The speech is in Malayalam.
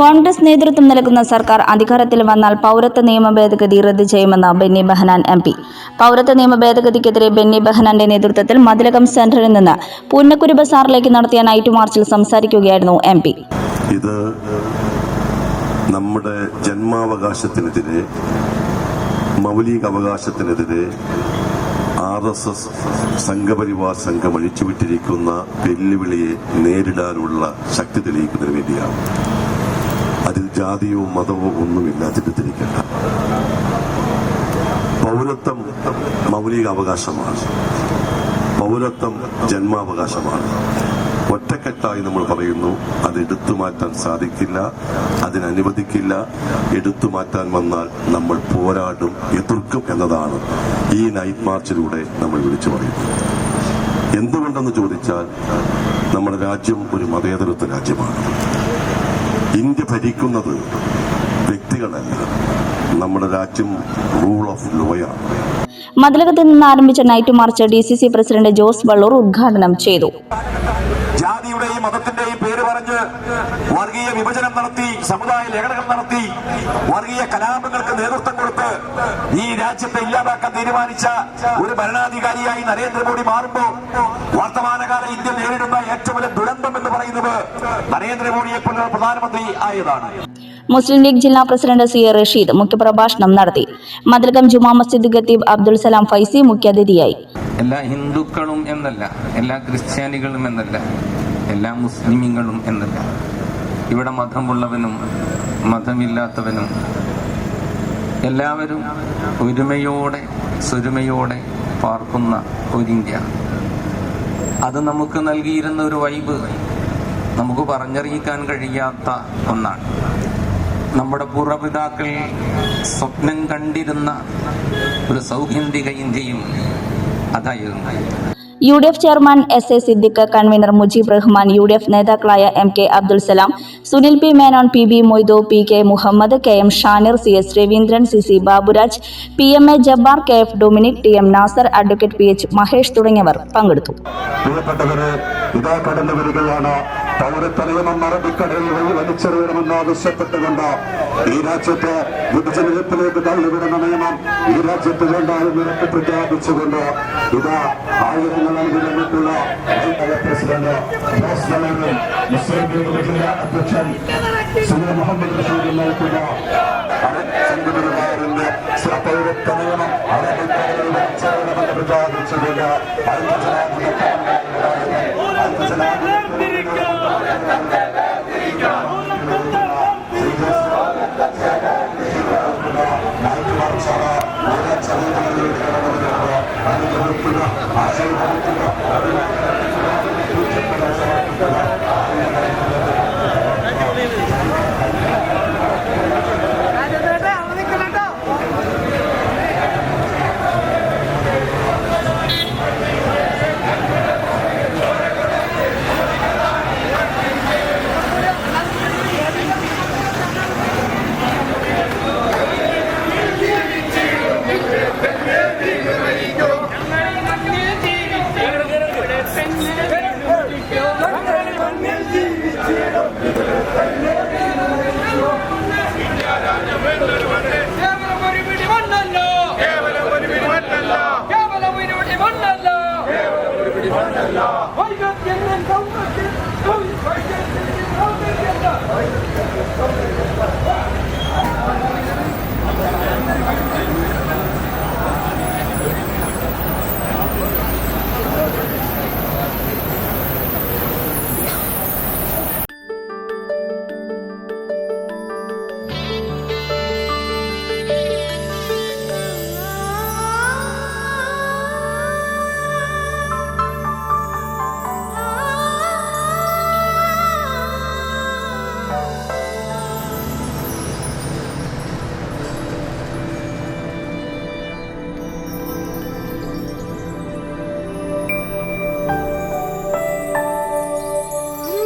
കോൺഗ്രസ് നേതൃത്വം നൽകുന്ന സർക്കാർ അധികാരത്തിൽ വന്നാൽ പൗരത്വ നിയമ ഭേദഗതി റദ്ദ് ചെയ്യുമെന്ന് ബെന്നി ബെഹനാൻ എം പി. പൗരത്വ നിയമ ഭേദഗതിക്കെതിരെ ബെന്നി ബെഹനാന്റെ നേതൃത്വത്തിൽ മതിലകം സെന്ററിൽ നിന്ന് പൂന്നക്കുരി ബസാറിലേക്ക് നടത്തിയ നൈറ്റ് മാർച്ചിൽ സംസാരിക്കുകയായിരുന്നു എം പി. ഇത് നമ്മുടെ ജന്മാവകാശത്തിനെതിരെ മൗലിക അവകാശത്തിനെതിരെ ആർ എസ് എസ് സംഘപരിവാർ സംഘം അഴിച്ചുവിട്ടിരിക്കുന്ന വെല്ലുവിളിയെ നേരിടാനുള്ള ശക്തി തെളിയിക്കുന്നതിന് വേണ്ടിയാണ്. അതിൽ ജാതിയോ മതമോ ഒന്നുമില്ല തെറ്റിദ്ധരിക്കേണ്ട. പൗരത്വം മൗലിക അവകാശമാണ് പൗരത്വം ജന്മാവകാശമാണ്. ഒറ്റക്കെട്ടായി നമ്മൾ പറയുന്നു അത് എടുത്തു മാറ്റാൻ സാധിക്കില്ല അതിനനുവദിക്കില്ല എടുത്തു മാറ്റാൻ വന്നാൽ നമ്മൾ പോരാടും എതിർക്കും എന്നതാണ് ഈ നൈറ്റ് മാർച്ചിലൂടെ നമ്മൾ വിളിച്ചു പറയുന്നത്. എന്തുകൊണ്ടെന്ന് ചോദിച്ചാൽ നമ്മുടെ രാജ്യം ഒരു മതേതരത്വ രാജ്യമാണ്. ഇന്ത്യ ഭരിക്കുന്നത് വ്യക്തികളല്ല. നമ്മുടെ രാജ്യം റൂൾ ഓഫ് ലോയാണ് മതിലകത്ത് നിന്ന് ആരംഭിച്ച night march D C C president Jose Vallur ഉദ്ഘാടനം ചെയ്തു. ജാതിയുടെയും മതത്തിന്റെയും പേര് പറഞ്ഞ് വർഗീയ വിഭജനം നടത്തി സമുദായ ലേഖനം നടത്തി വർഗീയ കലാപങ്ങൾക്ക് നേതൃത്വം കൊടുത്ത് ഈ രാജ്യത്തെ ഇല്ലാതാക്കാൻ തീരുമാനിച്ച ഒരു ഭരണാധികാരിയായി നരേന്ദ്രമോദി മാറുമ്പോൾ വർത്തമാനകാല ഇന്ത്യ നേരിടുന്ന ഏറ്റവും വലിയ ദുരന്തം പറയുന്നത് നരേന്ദ്രമോദിയെ പോലുള്ള പ്രധാനമന്ത്രി ആയതാണ്. മുസ്ലിം ലീഗ് ജില്ലാ പ്രസിഡന്റ് സി എ റഷീദ് മുഖ്യപ്രഭാഷണം നടത്തി. മതിലകം ജുമാ മസ്ജിദ് ഖത്തീബ് അബ്ദുൽ സലാം ഫൈസി മുഖ്യാതിഥിയായി. എല്ലാ ഹിന്ദുക്കളും എന്നല്ല എല്ലാ ക്രിസ്ത്യാനികളും എന്നല്ല എല്ലാ മുസ്ലിമുകളും എന്നല്ല. ഇവിടെ മതമുള്ളവനും മതമില്ലാത്തവനും എല്ലാവരും ഒരുമയോടെ സ്വരുമയോടെ പാർക്കുന്ന ഒരു ഇന്ത്യ. അത് നമുക്ക് നൽകിയിരുന്ന ഒരു വൈബ്. നമുക്ക് പറഞ്ഞറിയിക്കാൻ കഴിയാത്ത ഒന്നാണ്. നമ്മുടെ പൂർവപിതാക്കൾ സ്വപ്നം കണ്ടിരുന്ന ഒരു സൗഹൃദിക ഇന്ത്യയും അതായിരുന്നു. U D F chairman S A Siddique convener Mujeeb Rahman U D F നേതാക്കളായ M K Abdul Salam Sunil P Menon P B Moidu P K Muhammad K M Shanir C S Raveendran C C Baburaj P M A Jabbar K F Dominic T M Nasar advocate P H Mahesh തുടങ്ങിയവർ പങ്കെടുത്തു. പ്രിയപ്പെട്ടവരെ ഇതാ കടന്നു വരികയാണ് പൗരത്വ നിയമം അറബിക്കടലിൽ വഴി വലിച്ചെറിയണമെന്ന് ആവശ്യപ്പെട്ടുകൊണ്ട് ഈ രാജ്യത്തെ വിഭജനത്തിലേക്ക് തള്ളിവിടുന്ന നിയമം ഈ രാജ്യത്ത് വേണ്ടാതെ നിരക്ക് പ്രഖ്യാപിച്ചുകൊണ്ട് ഇതാ ആയിരങ്ങൾ അംഗീകരിച്ചിട്ടുള്ള പ്രസിഡന്റ് ജോസ് വള്ളൂരും മുസ്ലിം ലീഗ് ജില്ലാ അധ്യക്ഷൻ സുനിൽ മുഹമ്മദ് റഷീദും നയിക്കുന്ന സംഘപരിവാറിന്റെ പൗരത്വ നിയമം അറബിക്കടലിൽ വലിച്ചെറിയണമെന്ന് പ്രഖ്യാപിച്ചുകൊണ്ട് കേവലം Gracias. الله